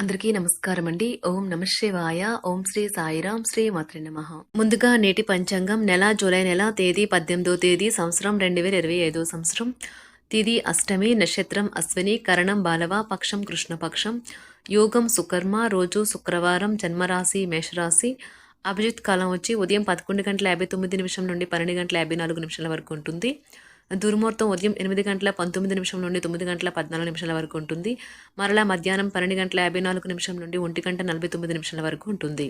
అందరికీ నమస్కారం అండి ఓం నమ శివాయ. ఓం శ్రీ సాయిరాం. శ్రీ మాత్రి నమ. ముందుగా నేటి పంచాంగం నెల జూలై నెల తేదీ పద్దెనిమిదో తేదీ సంవత్సరం రెండు వేల ఇరవై ఐదో సంవత్సరం. తిది అష్టమి నక్షత్రం అశ్విని కరణం బాలవ పక్షం కృష్ణపక్షం యోగం సుకర్మ రోజు శుక్రవారం జన్మరాశి మేషరాశి. అభిజిత్ కాలం వచ్చి ఉదయం పదకొండు గంటల యాభై తొమ్మిది నిమిషం నుండి పన్నెండు గంటల యాభై నాలుగు నిమిషాల వరకు ఉంటుంది. దుర్ముహూర్తం ఉదయం ఎనిమిది గంటల పంతొమ్మిది నిమిషం నుండి తొమ్మిది గంటల పద్నాలుగు నిమిషాల వరకు ఉంటుంది. మరలా మధ్యాహ్నం పన్నెండు గంటల యాభై నాలుగు నిమిషం నుండి ఒంటి గంట నలభై తొమ్మిది నిమిషాల వరకు ఉంటుంది.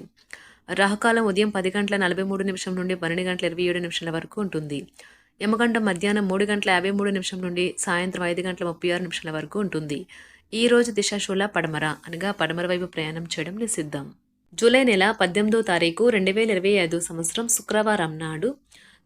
రాహుకాలం ఉదయం పది గంటల నలభై మూడు నిమిషం నుండి పన్నెండు గంటల ఇరవై ఏడు నిమిషాల వరకు ఉంటుంది. యమగంట మధ్యాహ్నం మూడు గంటల యాభై మూడు నిమిషం నుండి సాయంత్రం ఐదు గంటల ముప్పై ఆరు నిమిషాల వరకు ఉంటుంది. ఈ రోజు దిశాశూల పడమర అనగా పడమర వైపు ప్రయాణం చేయడం నిషిద్ధం. జూలై నెల పద్దెనిమిదో తారీఖు రెండు వేల ఇరవై ఐదు సంవత్సరం శుక్రవారం నాడు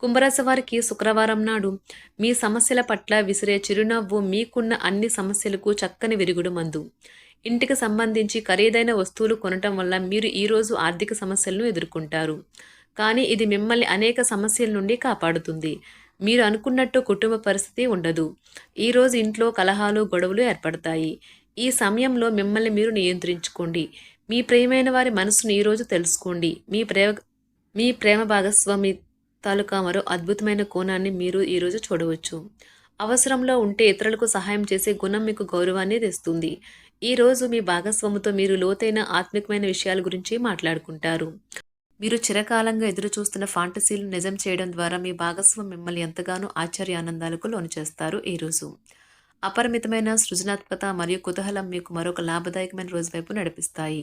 కుంభరాశి వారికి శుక్రవారం నాడు మీ సమస్యల పట్ల విసిరే చిరునవ్వు మీకున్న అన్ని సమస్యలకు చక్కని విరుగుడు మందు. ఇంటికి సంబంధించి ఖరీదైన వస్తువులు కొనటం వల్ల మీరు ఈరోజు ఆర్థిక సమస్యలను ఎదుర్కొంటారు. కానీ ఇది మిమ్మల్ని అనేక సమస్యల నుండి కాపాడుతుంది. మీరు అనుకున్నట్టు కుటుంబ పరిస్థితి ఉండదు. ఈరోజు ఇంట్లో కలహాలు గొడవలు ఏర్పడతాయి. ఈ సమయంలో మిమ్మల్ని మీరు నియంత్రించుకోండి. మీ ప్రియమైన వారి మనసును ఈరోజు తెలుసుకోండి. మీ ప్రేమ మీ ప్రేమ భాగస్వామి తాలూకా మరో అద్భుతమైన కోణాన్ని మీరు ఈరోజు చూడవచ్చు. అవసరంలో ఉంటే ఇతరులకు సహాయం చేసే గుణం మీకు గౌరవాన్ని తెస్తుంది. ఈ రోజు మీ భాగస్వామితో మీరు లోతైన ఆత్మికమైన విషయాల గురించి మాట్లాడుకుంటారు. మీరు చిరకాలంగా ఎదురుచూస్తున్న ఫాంటసీలు నిజం చేయడం ద్వారా మీ భాగస్వామి మిమ్మల్ని ఎంతగానో ఆశ్చర్య ఆనందాలకు లోను చేస్తారు ఈరోజు అపరిమితమైన సృజనాత్మకత మరియు కుతూహలం మీకు మరొక లాభదాయకమైన రోజు వైపు నడిపిస్తాయి.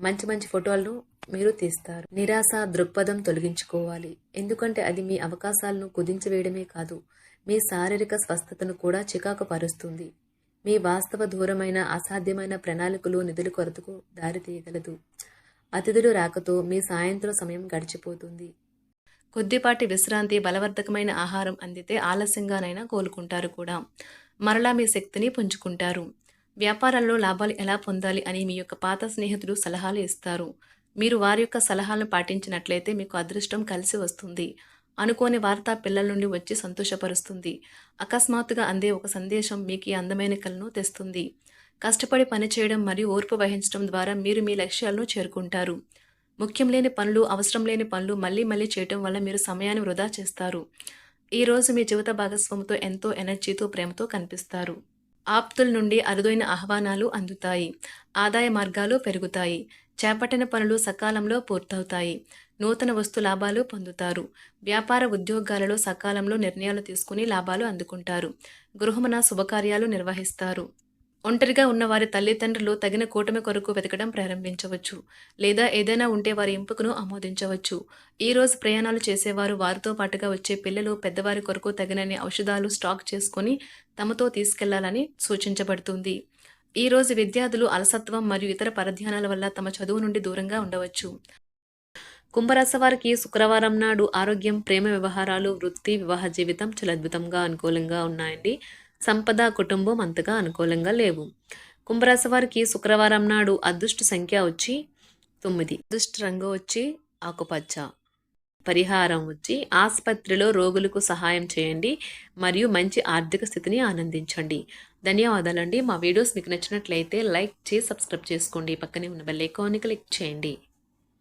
మంచి మంచి ఫోటోలను మీరు తీస్తారు. నిరాశ దృక్పథం తొలగించుకోవాలి. ఎందుకంటే అది మీ అవకాశాలను కుదించివేయడమే కాదు మీ శారీరక స్వస్థతను కూడా చికాకు పరుస్తుంది మీ వాస్తవ దూరమైన అసాధ్యమైన ప్రణాళికలు నిధుల కొరతకు దారితీయగలదు అతిథులు రాకతో మీ సాయంత్రం సమయం గడిచిపోతుంది. కొద్దిపాటి విశ్రాంతి బలవర్ధకమైన ఆహారం అందితే ఆలస్యంగానైనా కోలుకుంటారు కూడా. మరలా మీ శక్తిని పుంజుకుంటారు. వ్యాపారాల్లో లాభాలు ఎలా పొందాలి అని మీ యొక్క పాత స్నేహితులు సలహాలు ఇస్తారు. మీరు వారి యొక్క సలహాలను పాటించినట్లయితే మీకు అదృష్టం కలిసి వస్తుంది. అనుకోని వార్త పిల్లల నుండి వచ్చి సంతోషపరుస్తుంది. అకస్మాత్తుగా అందే ఒక సందేశం మీకు ఈ అందమైన కలను తెస్తుంది. కష్టపడి పనిచేయడం మరియు ఓర్పు వహించడం ద్వారా మీరు మీ లక్ష్యాలను చేరుకుంటారు. ముఖ్యం లేని పనులు అవసరం లేని పనులు మళ్ళీ మళ్ళీ చేయటం వల్ల మీరు సమయాన్ని వృధా చేస్తారు. ఈరోజు మీ జీవిత భాగస్వామితో ఎంతో ఎనర్జీతో ప్రేమతో కనిపిస్తారు. ఆప్తుల నుండి అరుదైన ఆహ్వానాలు అందుతాయి. ఆదాయ మార్గాలు పెరుగుతాయి. చేపట్టిన పనులు సకాలంలో పూర్తవుతాయి. నూతన వస్తు లాభాలు పొందుతారు. వ్యాపార ఉద్యోగాలలో సకాలంలో నిర్ణయాలు తీసుకుని లాభాలు అందుకుంటారు. గృహమున శుభకార్యాలు నిర్వహిస్తారు. ఒంటరిగా ఉన్న వారి తల్లిదండ్రులు తగిన కూటమి కొరకు వెతకడం ప్రారంభించవచ్చు లేదా ఏదైనా ఉంటే వారి ఎంపికను ఆమోదించవచ్చు. ఈరోజు ప్రయాణాలు చేసేవారు వారితో పాటుగా వచ్చే పిల్లలు పెద్దవారి కొరకు తగినన్ని ఔషధాలు స్టాక్ చేసుకొని తమతో తీసుకెళ్ళాలని సూచించబడుతుంది. ఈరోజు విద్యార్థులు అలసత్వం మరియు ఇతర పరధ్యానాల వల్ల తమ చదువు నుండి దూరంగా ఉండవచ్చు. కుంభరాశి వారికి శుక్రవారం నాడు ఆరోగ్యం ప్రేమ వ్యవహారాలు వృత్తి వివాహ జీవితం చాలా అద్భుతంగా అనుకూలంగా ఉన్నాయండి. సంపద కుటుంబం అంతగా అనుకూలంగా లేవు. కుంభరాశి వారికి శుక్రవారం నాడు అదృష్ట సంఖ్య వచ్చి తొమ్మిది. అదృష్ట రంగు వచ్చి ఆకుపచ్చ. పరిహారం వచ్చి ఆసుపత్రిలో రోగులకు సహాయం చేయండి మరియు మంచి ఆర్థిక స్థితిని ఆనందించండి. ధన్యవాదాలండి. మా వీడియోస్ మీకు నచ్చినట్లయితే లైక్ చేసి సబ్స్క్రైబ్ చేసుకోండి. పక్కనే ఉన్న బెల్ ఐకాన్ని క్లిక్ చేయండి.